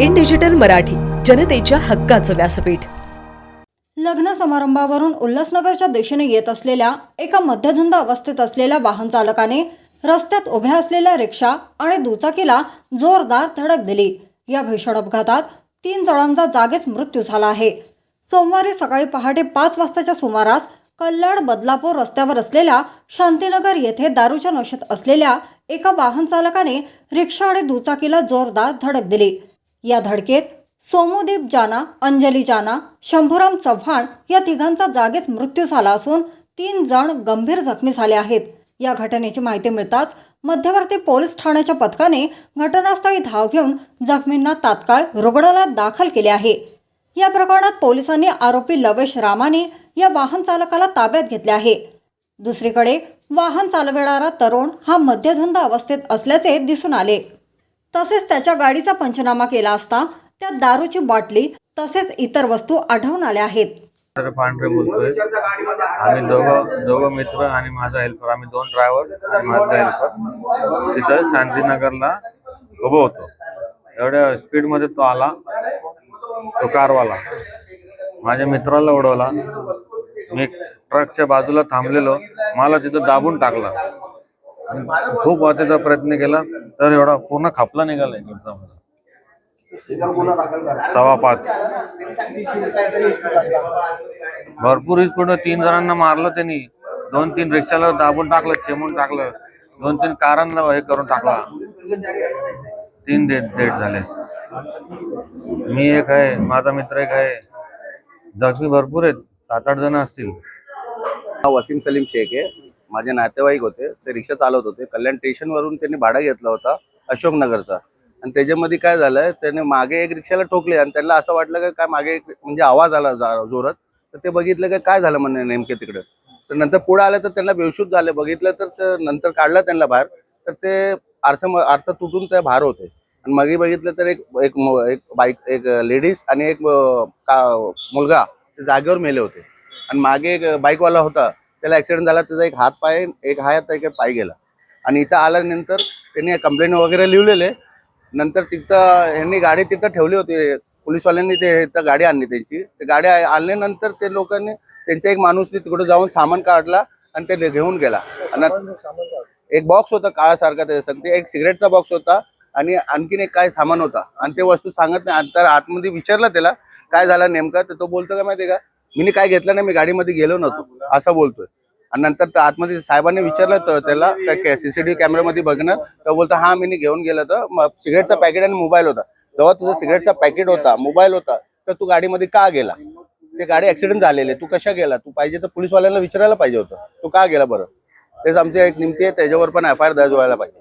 In digital Marathi जनतेच्या हक्काचं व्यासपीठ. लग्न समारंभावरून उल्हासनगरच्या दिशेने येत असलेल्या एका मध्यधुंद अवस्थेत असलेल्या वाहन चालकाने रस्त्यात उभ्या असलेल्या रिक्षा आणि दुचाकीला जोरदार धडक दिली. या भीषण अपघातात तीन जणांचा जागेच मृत्यू झाला आहे. सोमवारी सकाळी पहाटे पाच वाजताच्या सुमारास कल्याण बदलापूर रस्त्यावर असलेल्या शांतीनगर येथे दारूच्या नशेत असलेल्या एका वाहन चालकाने रिक्षा आणि दुचाकीला जोरदार धडक दिली. या धडकेत सोमूदीप जाना अंजली जाना शंभूराम चव्हाण या तिघांचा जागीच मृत्यू झाला असून तीन जण गंभीर जखमी झाले आहेत. या घटनेची माहिती मिळताच मध्यवर्ती पोलीस ठाण्याच्या पथकाने घटनास्थळी धाव घेऊन जखमींना तात्काळ रुग्णालयात दाखल केले आहे. या प्रकरणात पोलिसांनी आरोपी लवेश रामाने या वाहन चालकाला ताब्यात घेतले आहे. दुसरीकडे वाहन चालविणारा तरुण हा मध्यधुंद अवस्थेत असल्याचे दिसून आले. तसेच त्याच्या गाडीचा पंचनामा केला असता त्यात दारूची बाटली तसेच इतर वस्तू आढळून आल्या आहेत. पांढरे बोलतोय. आम्ही दोघं दोघं मित्र आणि माझा हेल्पर आम्ही दोन ड्रायव्हर आणि माझा हेल्पर तिथं शांतीनगरला उभं होतो. एवढ्या स्पीडमध्ये तो आला. तो कारवाला. माझ्या मित्राला उडवला. मी ट्रकच्या बाजूला थांबलेलो. मला तिथं दाबून टाकला. खूप वाचायचा प्रयत्न केला तर एवढा पूर्ण खापला निघाला सव्वा पाच. भरपूर पूर्ण तीन जणांना मारलं त्यांनी. दोन तीन रिक्षाला दाबून टाकलं चेमून टाकलं. दोन तीन कारांना हे करून टाकला. तीन डेट डेट झाले. मी एक आहे माझा मित्र एक आहे. जखमी भरपूर आहेत. सात आठ जण असतील. वसीम सलीम शेख आहे. माझे नातेवाईक होते. ते रिक्षा चालवत होते. कल्याण स्टेशनवरून त्यांनी भाडा घेतला होता अशोकनगरचा. आणि त्याच्यामध्ये काय झालं त्याने मागे एक रिक्षाला ठोकले आणि त्यांना असं वाटलं की काय मागे एक म्हणजे आवाज आला जोरात. तर ते बघितलं की काय झालं म्हणे नेमके तिकडे. तर नंतर पुढे आलं तर त्यांना बेशुद्ध झाले. बघितलं तर नंतर काढलं त्यांना बाहेर. तर ते आरसा आरसा तुटून ते बाहेर होते. आणि मागे बघितलं तर एक एक बाईक एक लेडीज आणि एक का मुलगा ते जागेवर मेले होते. आणि मागे एक बाईकवाला होता. त्याला ऍक्सिडेंट झाला त्याचा एक हात पाय एक हात एक पाय गेला. आणि इथं आल्यानंतर त्यांनी कंप्लेंट वगैरे लिहिलेले. नंतर तिथं ह्यांनी गाडी तिथं ठेवली होती. पोलीसवाल्यांनी ते इथं गाडी आणली त्यांची. ते गाडी आणल्यानंतर ते लोकांनी त्यांचा एक माणूस तिकडे जाऊन सामान काढला आणि ते घेऊन गेला. आणि एक बॉक्स होता काळासारखा त्याच्यासाठी एक सिगरेटचा बॉक्स होता आणि आणखीन एक काय सामान होता. आणि ते वस्तू सांगत नाही. तर आतमध्ये विचारलं त्याला काय झालं नेमका? तर तो बोलतो का माहितीये का? मी काय घेतलं नाही मी गाडीमध्ये गेलो नव्हतो. असं बोलतोय. आणि नंतर आतमध्ये साहेबांनी विचारलं तर त्याला काय सीसीटीव्ही कॅमेरामध्ये बघणं तर बोलतो हा मी घेऊन गेलो तर सिगरेटचा पॅकेट आणि मोबाईल होता. जेव्हा तुझा सिगरेटचा पॅकेट होता मोबाईल होता तर तू गाडीमध्ये का गेला? ते गाडी ऍक्सिडेंट झालेले तू कशा गेला? तू पाहिजे तर पोलीसवाल्यांना विचारायला पाहिजे होतं. तू का गेला बरं? तेच आमचे एक निमती आहे. त्याच्यावर पण एफ आय आर दर्ज व्हायला पाहिजे.